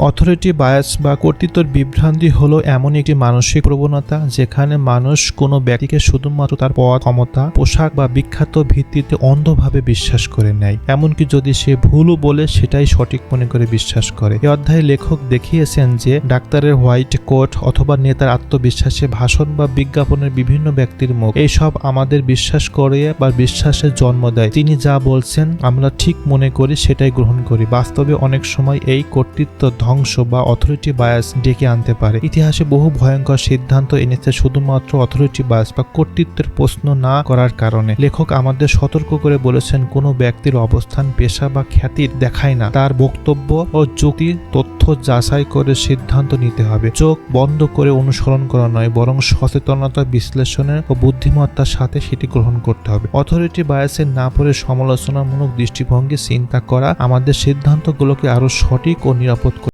Authority bias বা কর্তৃত্বর বিভ্রান্তি হলো এমন একটি মানসিক প্রবণতা যেখানে মানুষ কোনো ব্যক্তিকে শুধুমাত্র তার পদ, ক্ষমতা, পোশাক বা বিখ্যাত ভিত্তিতে অন্ধভাবে বিশ্বাস করে নেয়। এমনকি যদি সে ভুলও বলে, সেটাই সঠিক মনে করে বিশ্বাস করে। এই অধ্যায়ে লেখক দেখিয়েছেন যে, ডাক্তারের হোয়াইট কোট অথবা নেতার আত্মবিশ্বাসে ভাষণ বা বিজ্ঞাপনের বিভিন্ন ব্যক্তির মুখ। এইসব আমাদের বিশ্বাস করে বা বিশ্বাসের জন্ম দেয়। তিনি যা বলছেন, আমরা ঠিক মনে করি, সেটাই গ্রহণ করি। বাস্তবে অনেক সময় এই কর্তৃত্ব ধ্বংস বা অথরিটি বায়াস ডেকে আনতে পারে। ইতিহাসে বহু ভয়ঙ্কর সিদ্ধান্ত এনেছে শুধুমাত্র অথরিটি বায়াস বা কর্তৃত্বের প্রশ্ন না করার কারণে। লেখক আমাদের সতর্ক করে বলেছেন, কোনো ব্যক্তির অবস্থান, পেশা বা খ্যাতির দেখায় না। তার বক্তব্য ও যুক্তি, তথ্য যাচাই করে সিদ্ধান্ত নিতে হবে। চোখ বন্ধ করে অনুসরণ করা নয়, বরং সচেতনতা বিশ্লেষণের ও বুদ্ধিমত্তার সাথে সেটি গ্রহণ করতে হবে। অথরিটি বায়াসের না পড়ে সমালোচনামূলক দৃষ্টিভঙ্গি চিন্তা করা আমাদের সিদ্ধান্তগুলোকে আরও সঠিক ও নিরাপদ